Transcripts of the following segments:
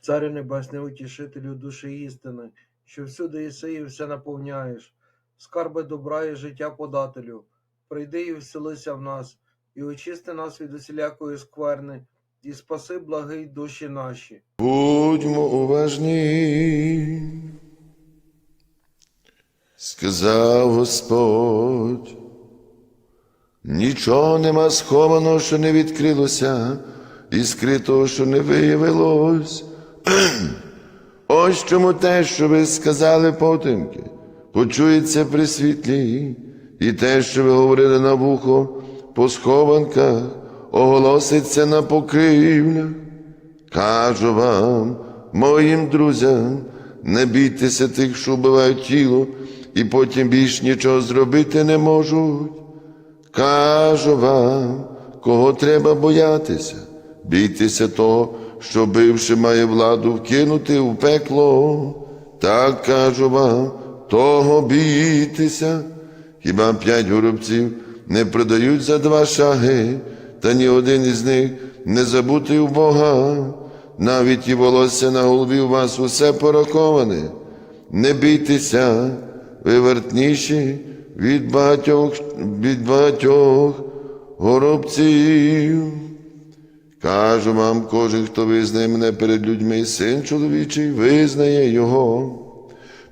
Царю Небесний, утішителю душі істини, що всюди єси і все наповняєш, скарби добра і життя подателю, прийди і вселися в нас, і очисти нас від усілякої скверни, і спаси благий душі наші. Будьмо уважні. Сказав Господь, нічого нема схованого, що не відкрилося, і скритого, що не виявилось. Ось чому те, що ви сказали потемки, почується при світлі, і те, що ви говорили на вухо по схованках, оголоситься на покрівлях. Кажу вам, моїм друзям, не бійтеся тих, що вбивають тіло, і потім більш нічого зробити не можуть. Кажу вам, кого треба боятися, бійтеся того, що бивши має владу вкинути в пекло. Так кажу вам, того бійтеся. Хіба п'ять горобців не продають за два шаги, та ні один із них не забутий у Бога, навіть і волосся на голові у вас усе пораковане. Не бійтеся, ви вартніші від багатьох, від багатьох горобців. Кажу вам, кожен, хто визнає мене перед людьми, син чоловічий, визнає його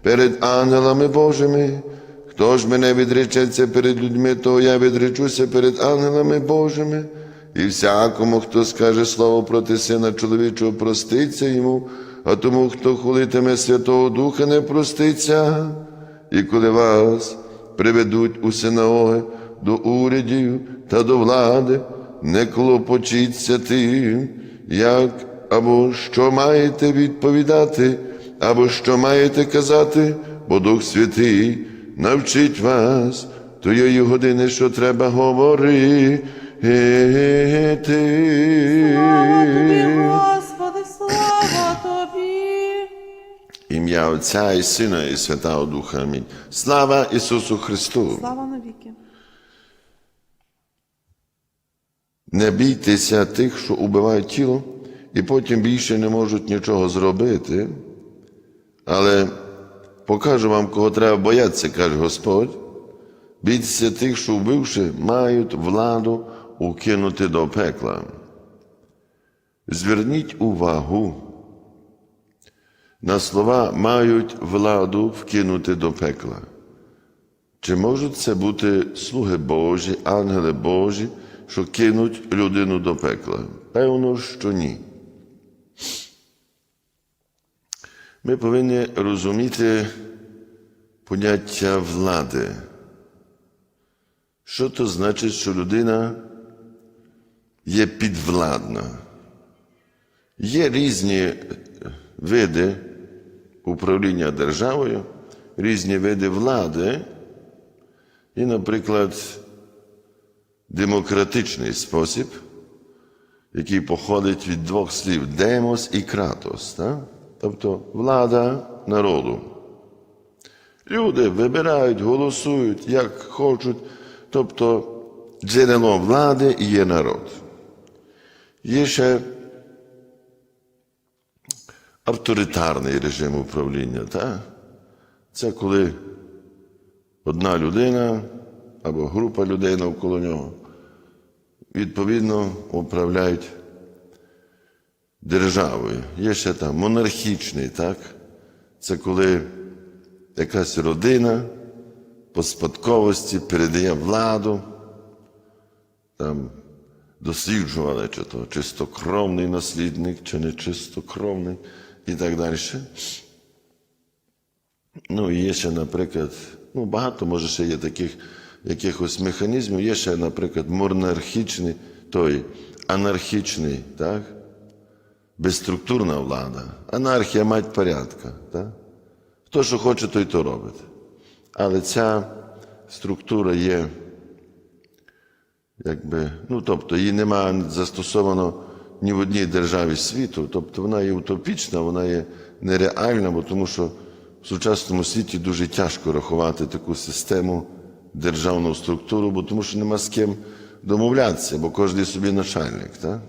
перед ангелами Божими. Хто ж мене відречеться перед людьми, то я відречуся перед ангелами Божими. І всякому, хто скаже слово проти сина чоловічого, проститься йому, а тому, хто хулитиме Святого Духа, не проститься. І коли вас приведуть у синагоги до урядів та до влади, не клопочіться тим, як або що маєте відповідати, або що маєте казати, бо Дух Святий навчить вас тої години, що треба говорити. Слава тобі, Господи, слава тобі. Ім'я Отця і Сина, і Святого Духа. Амінь. Слава Ісусу Христу! Слава навіки. Не бійтеся тих, що убивають тіло, і потім більше не можуть нічого зробити. Але покажу вам, кого треба боятися, каже Господь. Бійтеся тих, що вбивши, мають владу укинути до пекла. Зверніть увагу на слова мають владу вкинути до пекла. Чи можуть це бути слуги Божі, ангели Божі, що кинуть людину до пекла? Певно, що ні. Ми повинні розуміти поняття влади. Що то значить, що людина є підвладна? Є різні види управління державою, різні види влади, і, наприклад, демократичний спосіб, який походить від двох слів демос і кратос, так? тобто влада народу. Люди вибирають, голосують, як хочуть, тобто джерело влади є народ. Є ще авторитарний режим управління. Так? Це коли одна людина або група людей навколо нього відповідно управляють державою. Є ще там монархічний, так? Це коли якась родина по спадковості передає владу, там досліджували, чи то чистокровний наслідник, чи не чистокровний і так далі. Ну, і є ще, наприклад, ну, багато може ще є таких якихось механізмів. Є ще, наприклад, монархічний, той анархічний, так? безструктурна влада. Анархія мать порядка. Так? Хто що хоче, той то робить. Але ця структура є, якби, ну тобто її немає застосовано ні в одній державі світу, тобто вона є утопічна, вона є нереальна, бо тому що в сучасному світі дуже тяжко рахувати таку систему державну структуру, бо тому що нема з ким домовлятися, бо кожен собі начальник. Так?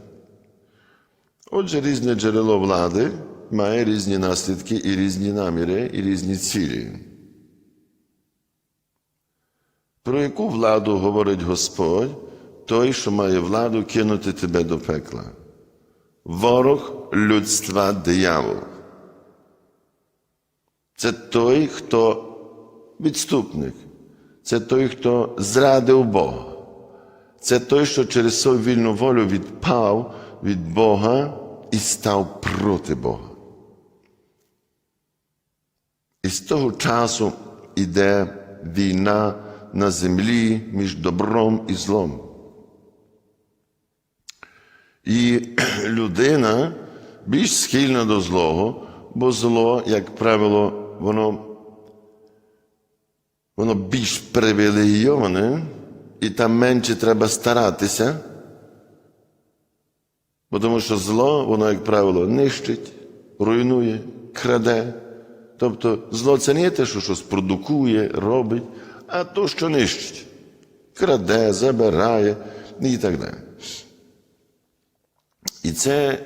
Отже, різне джерело влади має різні наслідки і різні наміри, і різні цілі. Про яку владу говорить Господь, той, що має владу кинути тебе до пекла? Ворог людства диявол. Це той, хто відступник, це той, хто зрадив Бога. Це той, що через свою вільну волю відпав від Бога і став проти Бога. І з того часу йде війна на землі між добром і злом. І людина більш схильна до злого, бо зло, як правило, воно, воно більш привілейоване, і там менше треба старатися. Бо тому що зло, воно, як правило, нищить, руйнує, краде. Тобто зло це не те, що щось продукує, робить, а то, що нищить. Краде, забирає і так далі. І це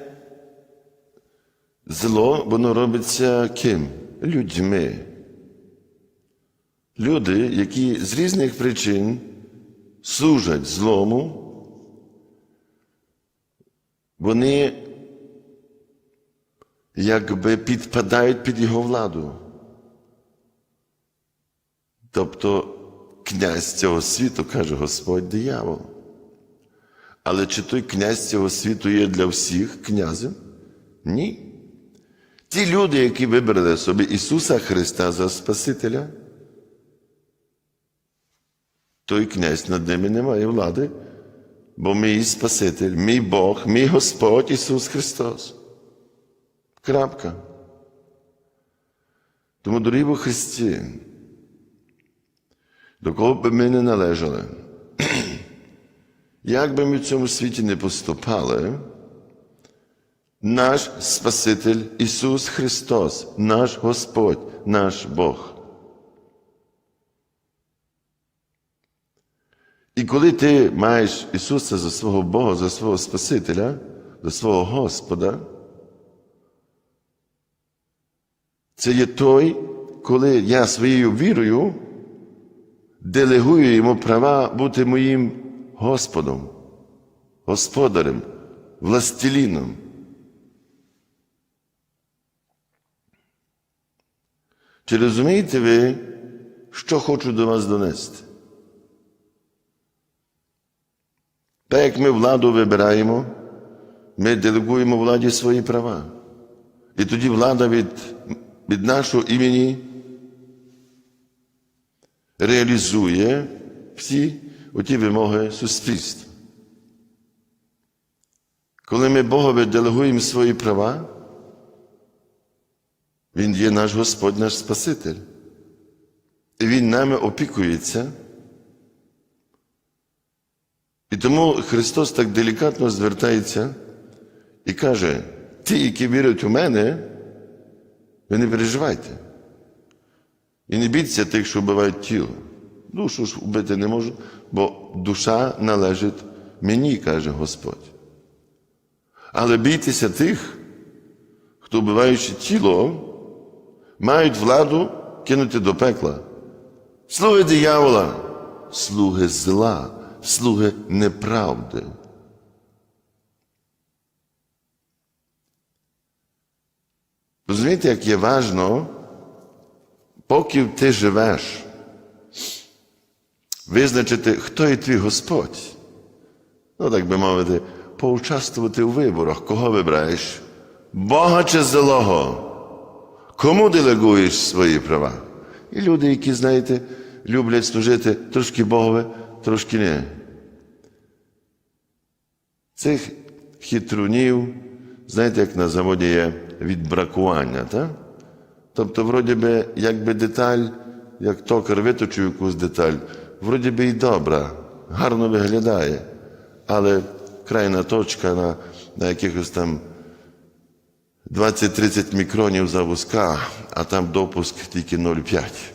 зло, воно робиться ким? Людьми. Люди, які з різних причин служать злому, вони якби підпадають під його владу. Тобто князь цього світу, каже Господь диявол. Але чи той князь цього світу є для всіх князем? Ні. Ті люди, які вибрали собі Ісуса Христа за Спасителя, той князь над ними не має влади, бо мій Спаситель, мій Бог, мій Господь Ісус Христос. Крапка. Тому, дорогі во Христі, до кого б ми не належали, як би ми в цьому світі не поступали, наш Спаситель Ісус Христос, наш Господь, наш Бог. І коли ти маєш Ісуса за свого Бога, за свого Спасителя, за свого Господа, це є той, коли я своєю вірою делегую йому права бути моїм Господом, Господарем, властеліном. Чи розумієте ви, що хочу до вас донести? Так як ми владу вибираємо, ми делегуємо владі свої права. І тоді влада від, від нашого імені реалізує всі оті вимоги суспільства. Коли ми Богові делегуємо свої права, Він є наш Господь, наш Спаситель. І Він нами опікується. І тому Христос так делікатно звертається і каже: ті, які вірять у мене, ви не переживайте. І не бійтеся тих, що вбивають тіло. Душу ж вбити не можу, бо душа належить мені, каже Господь. Але бійтеся тих, хто вбиваючи тіло, мають владу кинути до пекла. Слуги диявола, слуги зла, слуги неправди. Розумієте, як є важно, поки ти живеш, визначити, хто є твій Господь. Ну, так би мовити, поучаствувати у виборах, кого вибираєш? Бога чи злого? Кому делегуєш свої права? І люди, які, знаєте, люблять служити трошки Богове, трошки не. Цих хитрунів, знаєте, як на заводі є відбракування, так? Тобто, вроді би, якби деталь, як токар виточив якусь деталь, вроді би і добра, гарно виглядає, але крайна точка на, на якихось там 20-30 мікронів за вузка, а там допуск тільки 0,5.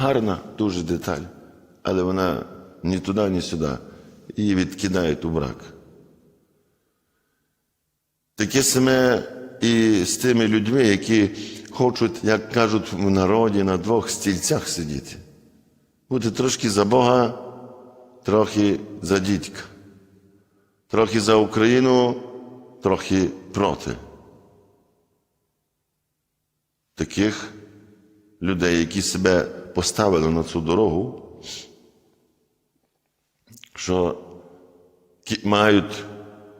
Гарна дуже деталь, але вона ні туди, ні сюди. Її відкидають у брак. Таке саме і з тими людьми, які хочуть, як кажуть в народі, на двох стільцях сидіти. Бути трошки за Бога, трохи за дідька. Трохи за Україну, трохи проти. Таких людей, які себе поставили на цю дорогу, що мають,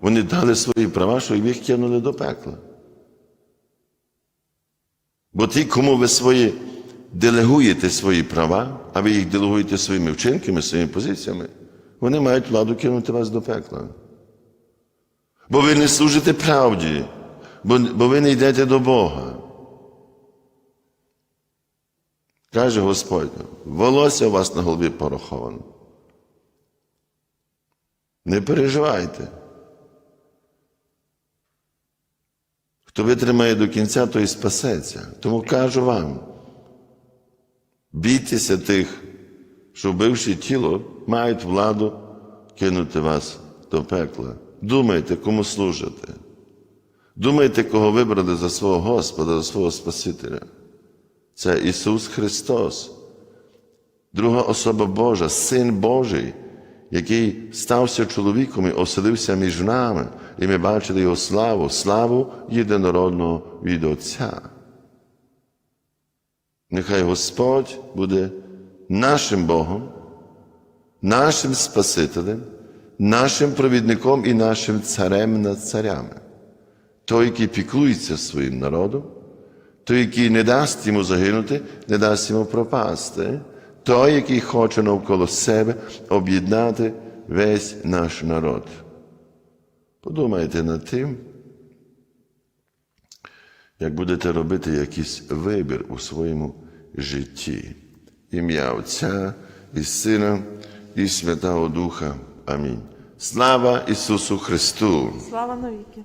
вони дали свої права, що їх кинули до пекла. Бо ті, кому ви свої делегуєте свої права, а ви їх делегуєте своїми вчинками, своїми позиціями, вони мають владу кинути вас до пекла. Бо ви не служите правді, бо, бо ви не йдете до Бога. Каже Господь, волосся у вас на голові пораховано. Не переживайте. Хто витримає до кінця, той спасеться. Тому кажу вам, бійтеся тих, що вбивши тіло, мають владу кинути вас до пекла. Думайте, кому служите. Думайте, кого вибрали за свого Господа, за свого Спасителя. Це Ісус Христос, друга особа Божа, Син Божий, який стався чоловіком і оселився між нами, і ми бачили Його славу, славу єдинородного від Отця. Нехай Господь буде нашим Богом, нашим Спасителем, нашим провідником і нашим царем над царями. Той, який піклується своїм народом, той, який не дасть йому загинути, не дасть йому пропасти, той, який хоче навколо себе об'єднати весь наш народ. Подумайте над тим, як будете робити якийсь вибір у своєму житті. Ім'я Отця і Сина, і Святого Духа. Амінь. Слава Ісусу Христу! Слава навіки.